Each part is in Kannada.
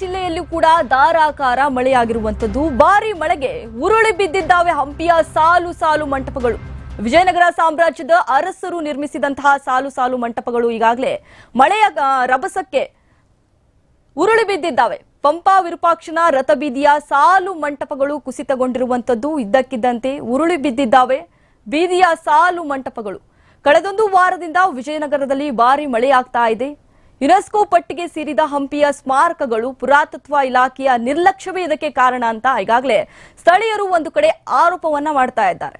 ಜಿಲ್ಲೆಯಲ್ಲೂ ಕೂಡ ಧಾರಾಕಾರ ಮಳೆಯಾಗಿರುವಂತದ್ದು ಭಾರಿ ಮಳೆಗೆ ಉರುಳಿ ಬಿದ್ದಿದ್ದಾವೆ ಹಂಪಿಯ ಸಾಲು ಸಾಲು ಮಂಟಪಗಳು. ವಿಜಯನಗರ ಸಾಮ್ರಾಜ್ಯದ ಅರಸರು ನಿರ್ಮಿಸಿದಂತಹ ಸಾಲು ಸಾಲು ಮಂಟಪಗಳು ಈಗಾಗಲೇ ಮಳೆಯ ರಭಸಕ್ಕೆ ಉರುಳಿ ಬಿದ್ದಿದ್ದಾವೆ. ಪಂಪಾ ವಿರೂಪಾಕ್ಷನ ರಥಬೀದಿಯ ಸಾಲು ಮಂಟಪಗಳು ಕುಸಿತಗೊಂಡಿರುವಂತದ್ದು ಇದ್ದಕ್ಕಿದ್ದಂತೆ ಉರುಳಿ ಬಿದ್ದಿದ್ದಾವೆ ಬೀದಿಯ ಸಾಲು ಮಂಟಪಗಳು. ಕಳೆದೊಂದು ವಾರದಿಂದ ವಿಜಯನಗರದಲ್ಲಿ ಭಾರಿ ಮಳೆಯಾಗ್ತಾ ಇದೆ. ಯುನೆಸ್ಕೋ ಪಟ್ಟಿಗೆ ಸೇರಿದ ಹಂಪಿಯ ಸ್ಮಾರಕಗಳು ಪುರಾತತ್ವ ಇಲಾಖೆಯ ನಿರ್ಲಕ್ಷ್ಯವೇ ಇದಕ್ಕೆ ಕಾರಣ ಅಂತ ಈಗಾಗಲೇ ಸ್ಥಳೀಯರು ಒಂದು ಕಡೆ ಆರೋಪವನ್ನ ಮಾಡ್ತಾ ಇದ್ದಾರೆ.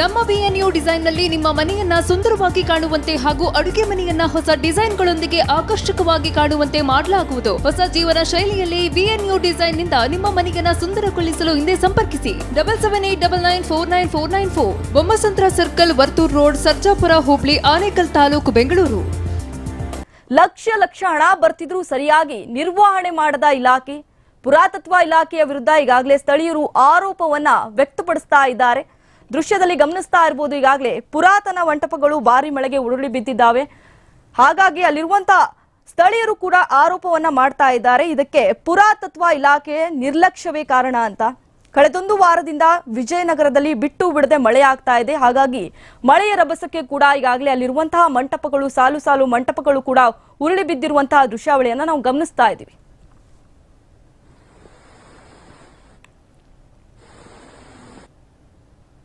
ನಮ್ಮ ಬಿಎನ್ಯು ಡಿಸೈನ್ನಲ್ಲಿ ನಿಮ್ಮ ಮನೆಯನ್ನ ಸುಂದರವಾಗಿ ಕಾಣುವಂತೆ ಹಾಗೂ ಅಡುಗೆ ಮನೆಯನ್ನ ಹೊಸ ಡಿಸೈನ್ಗಳೊಂದಿಗೆ ಆಕರ್ಷಕವಾಗಿ ಕಾಣುವಂತೆ ಮಾಡಲಾಗುವುದು. ಹೊಸ ಜೀವನ ಶೈಲಿಯಲ್ಲಿ ಬಿಎನ್ಯು ಡಿಸೈನ್ನಿಂದ ನಿಮ್ಮ ಮನೆಯನ್ನ ಸುಂದರಗೊಳಿಸಲು ಹಿಂದೆ ಸಂಪರ್ಕಿಸಿ. Double seven eight double nine four nine four nine four. Bommasandra circle, Varthur road, Sarjapura, Hubli, Anekal taluk, Bengaluru. Lakh lakh ಹಣ ಬರ್ತಿದ್ರೂ ಸರಿಯಾಗಿ ನಿರ್ವಹಣೆ ಮಾಡದ ಇಲಾಖೆ, ಪುರಾತತ್ವ ಇಲಾಖೆಯ ವಿರುದ್ಧ ಈಗಾಗಲೇ ಸ್ಥಳೀಯರು ಆರೋಪವನ್ನ ವ್ಯಕ್ತಪಡಿಸ್ತಾ ಇದ್ದಾರೆ. ದೃಶ್ಯದಲ್ಲಿ ಗಮನಿಸ್ತಾ ಇರಬಹುದು ಈಗಾಗಲೇ ಪುರಾತನ ಮಂಟಪಗಳು ಭಾರಿ ಮಳೆಗೆ ಉರುಳಿ ಬಿದ್ದಿದ್ದಾವೆ. ಹಾಗಾಗಿ ಅಲ್ಲಿರುವಂತಹ ಸ್ಥಳೀಯರು ಕೂಡ ಆರೋಪವನ್ನ ಮಾಡ್ತಾ ಇದ್ದಾರೆ. ಇದಕ್ಕೆ ಪುರಾತತ್ವ ಇಲಾಖೆ ನಿರ್ಲಕ್ಷ್ಯವೇ ಕಾರಣ ಅಂತ. ಕಳೆದೊಂದು ವಾರದಿಂದ ವಿಜಯನಗರದಲ್ಲಿ ಬಿಟ್ಟು ಬಿಡದೆ ಮಳೆ ಆಗ್ತಾ ಇದೆ. ಹಾಗಾಗಿ ಮಳೆಯ ರಭಸಕ್ಕೆ ಕೂಡ ಈಗಾಗಲೇ ಅಲ್ಲಿರುವಂತಹ ಮಂಟಪಗಳು, ಸಾಲು ಸಾಲು ಮಂಟಪಗಳು ಕೂಡ ಉರುಳಿ ಬಿದ್ದಿರುವಂತಹ ದೃಶ್ಯಾವಳಿಯನ್ನು ನಾವು ಗಮನಿಸ್ತಾ ಇದ್ದೀವಿ.